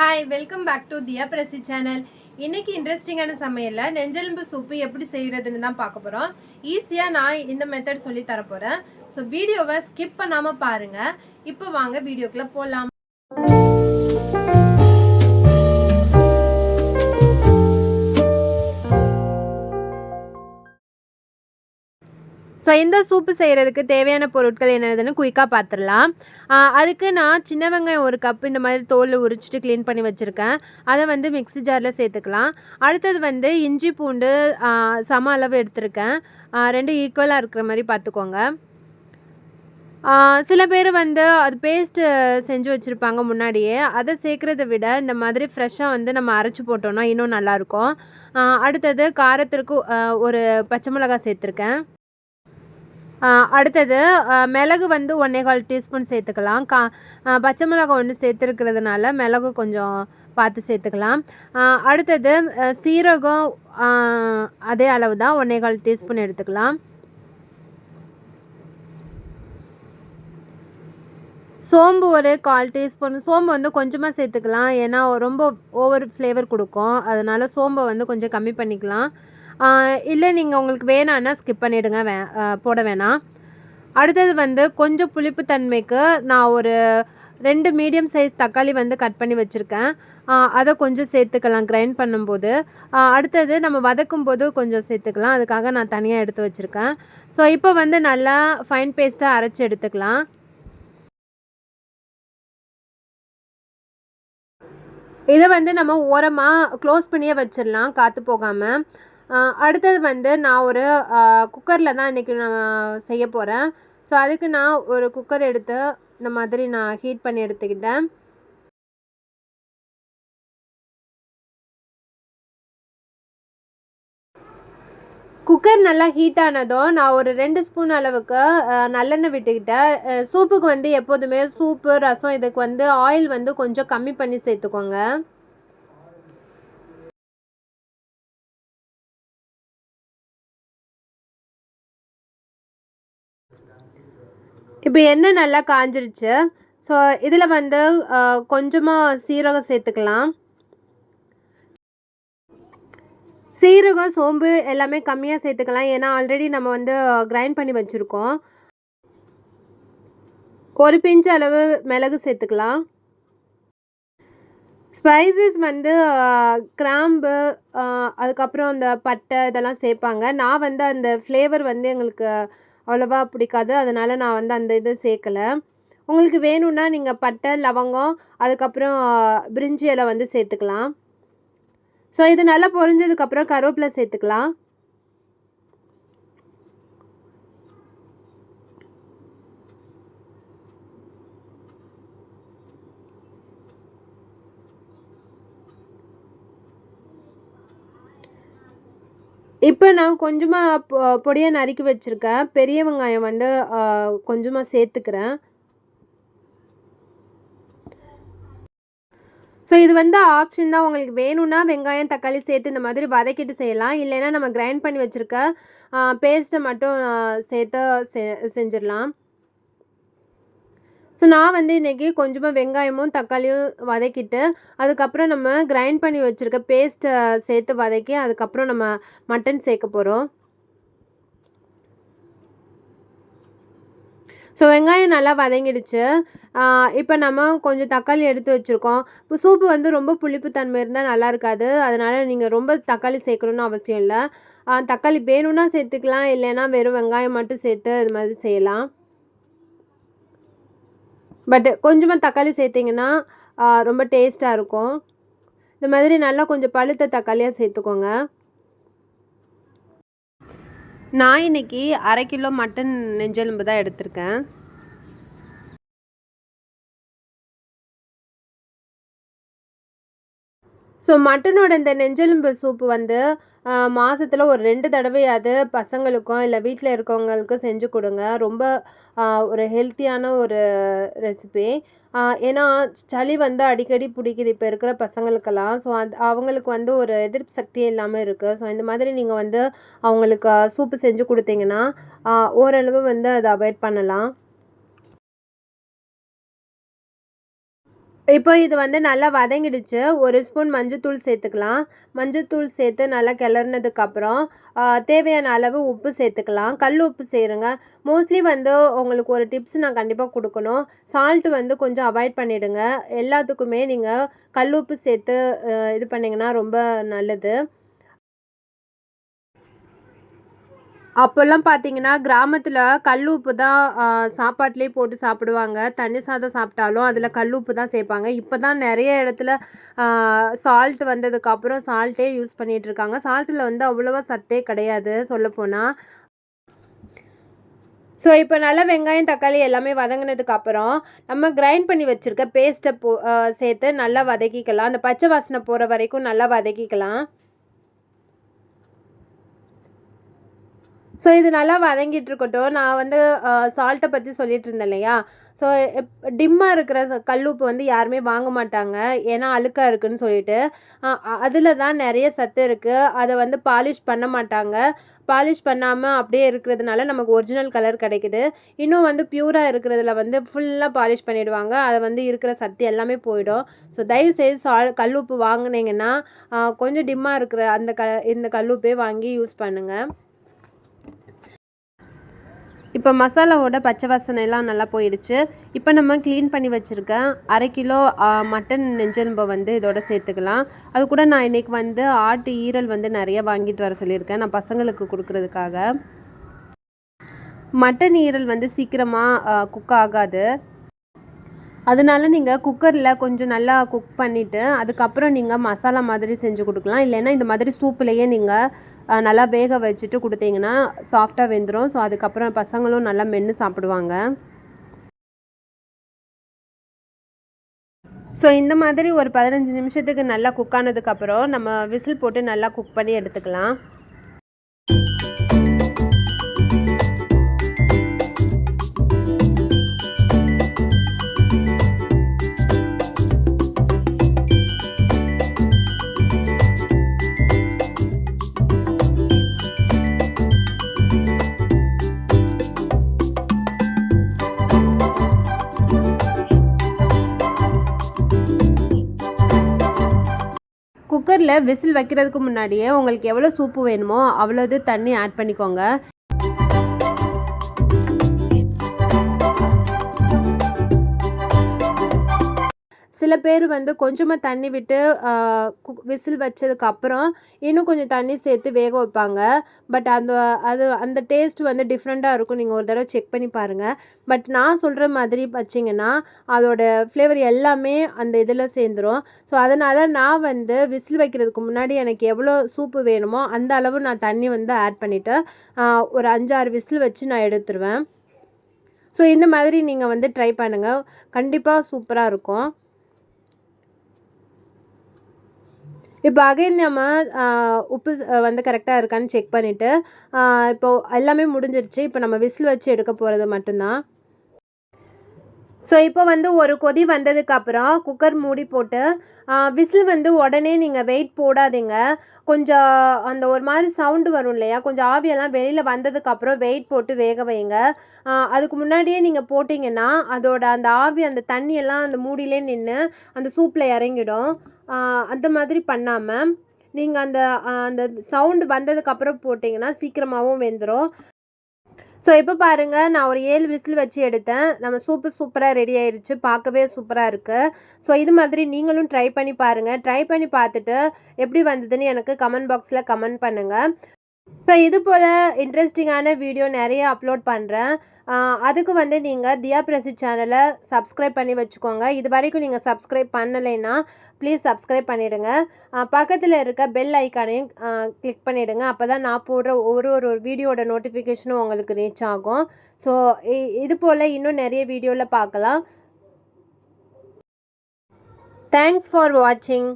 Hi welcome back to Diya Prasi channel இன்றைக்கி இன்ட்ரெஸ்டிங்கான சமையலில் நெஞ்செலும்பு சூப்பு எப்படி செய்கிறதுன்னு தான் பார்க்க போகிறோம் ஈஸியாக நான் இந்த மெத்தட் சொல்லி தரப்போகிறேன் ஸோ வீடியோவை ஸ்கிப் பண்ணாமல் பாருங்கள் இப்போ வாங்க வீடியோக்குள்ளே போகலாம் ஸோ இந்த சூப்பு செய்கிறதுக்கு தேவையான பொருட்கள் என்னதுன்னு குயிக்காக பார்த்துடலாம் அதுக்கு நான் சின்ன வெங்காயம் ஒரு கப் இந்த மாதிரி தோலில் உரிச்சிட்டு க்ளீன் பண்ணி வச்சுருக்கேன். அதை வந்து மிக்ஸி ஜாரில் சேர்த்துக்கலாம். அடுத்தது வந்து இஞ்சி பூண்டு சம அளவு எடுத்திருக்கேன். ரெண்டும் ஈக்குவலாக இருக்கிற மாதிரி பார்த்துக்கோங்க சில பேர் வந்து அது பேஸ்ட்டு செஞ்சு வச்சுருப்பாங்க முன்னாடியே. அதை சேர்க்குறத விட இந்த மாதிரி ஃப்ரெஷ்ஷாக வந்து நம்ம அரைச்சி போட்டோம்னா இன்னும் நல்லாயிருக்கும் அடுத்தது காரத்திற்கு ஒரு பச்சை மிளகாய் சேர்த்துருக்கேன். அடுத்தது மிளகு வந்து ஒன்றே கால் டீஸ்பூன் சேர்த்துக்கலாம். கா பச்சை மிளகாய் ஒன்று சேர்த்துருக்கிறதுனால மிளகு கொஞ்சம் பார்த்து சேர்த்துக்கலாம். அடுத்தது சீரகம் அதே அளவு தான் ஒன்றே கால் டீஸ்பூன் எடுத்துக்கலாம். சோம்பு ஒரு கால் டீஸ்பூன். சோம்பு வந்து கொஞ்சமாக சேர்த்துக்கலாம். ஏன்னா ரொம்ப ஓவர் ஃப்ளேவர் கொடுக்கும். அதனால் சோம்பை வந்து கொஞ்சம் கம்மி பண்ணிக்கலாம். இல்லை நீங்கள் உங்களுக்கு வேணான்னா ஸ்கிப் பண்ணிவிடுங்க வே போட வேணாம். அடுத்தது வந்து கொஞ்சம் புளிப்பு தன்மைக்கு நான் ஒரு ரெண்டு மீடியம் சைஸ் தக்காளி வந்து கட் பண்ணி வச்சுருக்கேன். அதை கொஞ்சம் சேர்த்துக்கலாம் கிரைண்ட் பண்ணும்போது. அடுத்தது நம்ம வதக்கும் போது கொஞ்சம் சேர்த்துக்கலாம். அதுக்காக நான் தனியாக எடுத்து வச்சுருக்கேன். ஸோ இப்போ வந்து நல்லா ஃபைன் பேஸ்ட்டாக அரைச்சி எடுத்துக்கலாம். இதை வந்து நம்ம ஓரமாக க்ளோஸ் பண்ணியே வச்சிடலாம் காற்று போகாமல் அடுத்தது வந்து நான் ஒரு குக்கரில் தான் இன்றைக்கி நான் செய்ய போகிறேன் ஸோ அதுக்கு நான் ஒரு குக்கர் எடுத்து இந்த மாதிரி நான் ஹீட் பண்ணி எடுத்துக்கிட்டேன். குக்கர் நல்லா ஹீட் ஆனதும் நான் ஒரு ரெண்டு ஸ்பூன் அளவுக்கு நல்லெண்ணெய் விட்டுக்கிட்டேன். சூப்புக்கு வந்து எப்போதுமே சூப்பு ரசம் இதுக்கு வந்து ஆயில் வந்து கொஞ்சம் கம்மி பண்ணி சேர்த்துக்கோங்க. இப்போ எண்ணெய் நல்லா காஞ்சிருச்சு. ஸோ இதில் வந்து கொஞ்சமாக சீரகம் சேர்த்துக்கலாம். சீரகம் சோம்பு எல்லாமே கம்மியாக சேர்த்துக்கலாம். ஏன்னா ஆல்ரெடி நம்ம வந்து கிரைண்ட் பண்ணி வச்சுருக்கோம். ஒரு பிஞ்சு அளவு மிளகு சேர்த்துக்கலாம். ஸ்பைசஸ் வந்து கிராம்பு அதுக்கப்புறம் அந்த பட்டை இதெல்லாம் சேர்ப்பாங்க. நான் வந்து அந்த ஃப்ளேவர் வந்து எங்களுக்கு அவ்வளோவா பிடிக்காது. அதனால் நான் வந்து அந்த இதை சேர்க்கலை. உங்களுக்கு வேணும்னா நீங்கள் பட்டை லவங்கம் அதுக்கப்புறம் பிரிஞ்சி இலை வந்து சேர்த்துக்கலாம். ஸோ இது நல்லா பொரிஞ்சதுக்கப்புறம் கருவேப்பிலை சேர்த்துக்கலாம். இப்போ நான் கொஞ்சமாக பொ பொடியாக நறுக்கி வச்சுருக்கேன். பெரிய வெங்காயம் வந்து கொஞ்சமாக சேர்த்துக்கிறேன். ஸோ இது வந்து ஆப்ஷன் தான். உங்களுக்கு வேணும்னா வெங்காயம் தக்காளி சேர்த்து இந்த மாதிரி வதக்கிட்டு செய்யலாம். இல்லைன்னா நம்ம கிரைண்ட் பண்ணி வச்சுருக்க பேஸ்ட்டை மட்டும் சேர்த்து செ செஞ்சிடலாம். ஸோ நான் வந்து இன்றைக்கி கொஞ்சமாக வெங்காயமும் தக்காளியும் வதக்கிட்டு அதுக்கப்புறம் நம்ம கிரைண்ட் பண்ணி வச்சுருக்க பேஸ்ட்டை சேர்த்து வதக்கி அதுக்கப்புறம் நம்ம மட்டன் சேர்க்க போகிறோம் ஸோ வெங்காயம் நல்லா வதங்கிடுச்சு. இப்போ நம்ம கொஞ்சம் தக்காளி எடுத்து வச்சுருக்கோம். இப்போ சூப்பு வந்து ரொம்ப புளிப்பு தன்மை இருந்தால் நல்லா இருக்காது. அதனால் நீங்கள் ரொம்ப தக்காளி சேர்க்கணுன்னு அவசியம் இல்லை. தக்காளி வேணும்னா சேர்த்துக்கலாம். இல்லைன்னா வெறும் வெங்காயம் மட்டும் சேர்த்து இது மாதிரி செய்யலாம். பட் கொஞ்சமாக தக்காளி சேர்த்திங்கன்னா ரொம்ப டேஸ்ட்டாக இருக்கும். இந்த மாதிரி நல்லா கொஞ்சம் பழுத்த தக்காளியாக சேர்த்துக்கோங்க. நான் இன்னைக்கு அரை கிலோ மட்டன் நெஞ்செலும்பு தான் எடுத்திருக்கேன். ஸோ மட்டனோட இந்த நெஞ்செலும்பு சூப்பு வந்து மாதத்தில் ஒரு ரெண்டு தடவையாவது பசங்களுக்கும் இல்லை வீட்டில் இருக்கவங்களுக்கும் செஞ்சு கொடுங்க. ரொம்ப ஒரு ஹெல்த்தியான ஒரு ரெசிபி ஏன்னா சளி வந்து அடிக்கடி பிடிக்குது இப்போ இருக்கிற பசங்களுக்கெல்லாம். ஸோ அது அவங்களுக்கு வந்து ஒரு எதிர்ப்பு சக்தி இல்லாமல் இருக்குது ஸோ இந்த மாதிரி நீங்கள் வந்து அவங்களுக்கு சூப்பு செஞ்சு கொடுத்தீங்கன்னா ஓரளவு வந்து அதை அவாய்ட் பண்ணலாம். இப்போ இது வந்து நல்லா வதங்கிடுச்சு. ஒரு ஸ்பூன் மஞ்சத்தூள் சேர்த்துக்கலாம். மஞ்சத்தூள் சேர்த்து நல்லா கிளறினதுக்கப்புறம் தேவையான அளவு உப்பு சேர்த்துக்கலாம். கல் உப்பு செய்கிறங்க மோஸ்ட்லி வந்து உங்களுக்கு ஒரு டிப்ஸ் நான் கண்டிப்பாக கொடுக்கணும். சால்ட்டு வந்து கொஞ்சம் அவாய்ட் பண்ணிவிடுங்க எல்லாத்துக்குமே நீங்கள் கல் உப்பு சேர்த்து இது பண்ணிங்கன்னா ரொம்ப நல்லது. அப்போல்லாம் பார்த்தீங்கன்னா கிராமத்தில் கல் உப்பு தான் சாப்பாட்டிலே போட்டு சாப்பிடுவாங்க. தண்ணி சாதம் சாப்பிட்டாலும் அதில் கல் உப்பு தான் சேர்ப்பாங்க. இப்போ தான் நிறைய இடத்துல சால்ட் வந்ததுக்கப்புறம் சால்ட்டே யூஸ் பண்ணிகிட்டு இருக்காங்க. சால்ட்டில் வந்து அவ்வளோவா சத்தே கிடையாது சொல்லப்போனால் ஸோ இப்போ நல்லா வெங்காயம் தக்காளி எல்லாமே வதங்கினதுக்கு அப்புறம் நம்ம கிரைண்ட் பண்ணி வச்சுருக்க பேஸ்ட்டை போ சேர்த்து நல்லா வதக்கிக்கலாம். அந்த பச்சை வாசனை போகிற வரைக்கும் நல்லா வதக்கிக்கலாம். ஸோ இது நல்லா வதங்கிட்டு இருக்கட்டும் நான் வந்து சால்ட்டை பற்றி சொல்லிட்டு இருந்தேன் இல்லையா ஸோ டிம்மாக இருக்கிற கல்லுப்பு வந்து யாருமே வாங்க மாட்டாங்க. ஏன்னா அழுக்காக இருக்குன்னு சொல்லிட்டு. அதில் தான் நிறைய சத்து இருக்குது அதை வந்து பாலிஷ் பண்ண மாட்டாங்க. பாலிஷ் பண்ணாமல் அப்படியே இருக்கிறதுனால நமக்கு ஒரிஜினல் கலர் கிடைக்குது. இன்னும் வந்து பியூராக இருக்கிறதுல வந்து ஃபுல்லாக பாலிஷ் பண்ணிவிடுவாங்க அதை வந்து இருக்கிற சத்து எல்லாமே போயிடும். ஸோ தயவு செய்து சால் கல்லுப்பு வாங்குனீங்கன்னா கொஞ்சம் டிம்மாக இருக்கிற அந்த க இந்த கல்லுப்பே வாங்கி யூஸ் பண்ணுங்கள் இப்போ மசாலாவோட பச்சை வாசனை எல்லாம் நல்லா போயிடுச்சு. இப்போ நம்ம க்ளீன் பண்ணி வச்சுருக்க அரை கிலோ மட்டன் நெஞ்செலும்பை வந்து இதோட சேர்த்துக்கலாம். அது கூட நான் இன்றைக்கி வந்து ஆட்டு ஈரல் வந்து நிறைய வாங்கிட்டு வர சொல்லியிருக்கேன். நான் பசங்களுக்கு கொடுக்குறதுக்காக. மட்டன் ஈரல் வந்து சீக்கிரமாக குக் ஆகாது. அதனால நீங்கள் குக்கரில் கொஞ்சம் நல்லா குக் பண்ணிவிட்டு அதுக்கப்புறம் நீங்கள் மசாலா மாதிரி செஞ்சு கொடுக்கலாம். இல்லைன்னா இந்த மாதிரி சூப்புலேயே நீங்கள் நல்லா வேக வச்சுட்டு கொடுத்தீங்கன்னா சாஃப்டாக வெந்துடும் ஸோ அதுக்கப்புறம் பசங்களும் நல்லா மென்று சாப்பிடுவாங்க. ஸோ இந்த மாதிரி ஒரு பதினஞ்சு நிமிஷத்துக்கு நல்லா குக் ஆனதுக்கப்புறம் நம்ம விசில் போட்டு நல்லா குக் பண்ணி எடுத்துக்கலாம். குக்கரில் விசில் வைக்கிறதுக்கு முன்னாடியே உங்களுக்கு எவ்வளோ சூப்பு வேணுமோ அவ்வளோது தண்ணி ஆட் பண்ணிக்கோங்க. சில பேர் வந்து கொஞ்சமாக தண்ணி விட்டு குக் விசில் வச்சதுக்கப்புறம் இன்னும் கொஞ்சம் தண்ணி சேர்த்து வேக வைப்பாங்க. பட் அந்த அது அந்த டேஸ்ட் வந்து டிஃப்ரெண்ட்டாக இருக்கும். நீங்கள் ஒரு தடவை செக் பண்ணி பாருங்கள் பட் நான் சொல்கிற மாதிரி வச்சிங்கன்னா அதோட ஃப்ளேவர் எல்லாமே அந்த இதில் சேர்ந்துடும் ஸோ அதனால் நான் வந்து விசில் வைக்கிறதுக்கு முன்னாடி எனக்கு எவ்வளோ சூப்பு வேணுமோ அந்த அளவு நான் தண்ணி வந்து ஆட் பண்ணிவிட்டு ஒரு அஞ்சாறு விசில் வச்சு நான் எடுத்துருவேன். ஸோ இந்த மாதிரி நீங்கள் வந்து ட்ரை பண்ணுங்கள் கண்டிப்பாக சூப்பராக இருக்கும். இப்போ அகைன் நம்ம உப்பு வந்து கரெக்டாக இருக்கான்னு செக் பண்ணிவிட்டு இப்போது எல்லாமே முடிஞ்சிருச்சு. இப்போ நம்ம விசில் வச்சு எடுக்க போகிறது மட்டும்தான். ஸோ இப்போ வந்து ஒரு கொதி வந்ததுக்கப்புறம் குக்கர் மூடி போட்டு விசில் வந்து உடனே நீங்கள் வெயிட் போடாதீங்க. கொஞ்சம் அந்த ஒரு மாதிரி சவுண்டு வரும் இல்லையா? கொஞ்சம் ஆவியெல்லாம் வெளியில் வந்ததுக்கப்புறம் வெயிட் போட்டு வேக வைங்க. அதுக்கு முன்னாடியே நீங்கள் போட்டிங்கன்னா அதோட அந்த ஆவி அந்த தண்ணியெல்லாம் அந்த மூடியிலே நின்று அந்த சூப்பில் இறங்கிடும். அந்த மாதிரி பண்ணாமல் நீங்கள் அந்த அந்த சவுண்டு வந்ததுக்கப்புறம் போட்டிங்கன்னா சீக்கிரமாகவும் வெந்துடும் ஸோ இப்போ பாருங்கள் நான் ஒரு ஏழு விசில் வச்சு எடுத்தேன். நம்ம சூப்பு சூப்பராக ரெடி ஆயிடுச்சு பார்க்கவே சூப்பராக இருக்குது ஸோ இது மாதிரி நீங்களும் ட்ரை பண்ணி பாருங்கள் ட்ரை பண்ணி பார்த்துட்டு எப்படி வந்ததுன்னு எனக்கு கமெண்ட் பாக்ஸில் கமெண்ட் பண்ணுங்கள் ஸோ இது போல் இன்ட்ரெஸ்டிங்கான வீடியோ நிறைய அப்லோட் பண்ணுறேன் அதுக்கு வந்து நீங்கள் தியா பிரசி சேனலை சப்ஸ்கிரைப் பண்ணி வச்சுக்கோங்க. இது வரைக்கும் நீங்கள் சப்ஸ்கிரைப் பண்ணலைன்னா ப்ளீஸ் சப்ஸ்கிரைப் பண்ணிவிடுங்க பக்கத்தில் இருக்க பெல் ஐக்கானையும் கிளிக் பண்ணிவிடுங்க அப்போ தான் நான் போடுற ஒரு ஒரு வீடியோட நோட்டிஃபிகேஷனும் உங்களுக்கு ரீச் ஆகும். ஸோ இது போல் இன்னும் நிறைய வீடியோவில் பார்க்கலாம். தேங்க்ஸ் ஃபார் வாட்சிங்.